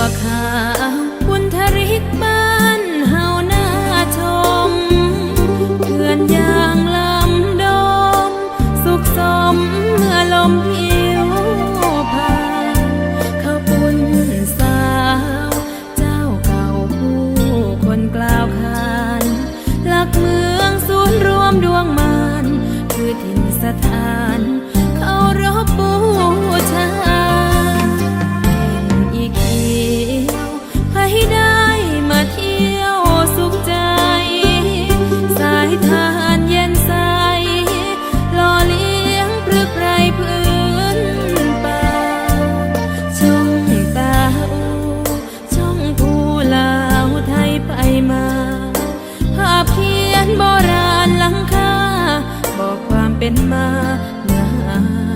วขาวบุนทริกบ้านเฮาหน้าชมเขื่อนยางลำดม สุขสมเมื่อลมอิวผ่านข้าวปุ้นสาว เจ้าเก่าผู้คนกล่าวขานหลักเมืองศูนย์รวมดวงมาน คือถิ่นสถาน็นมางา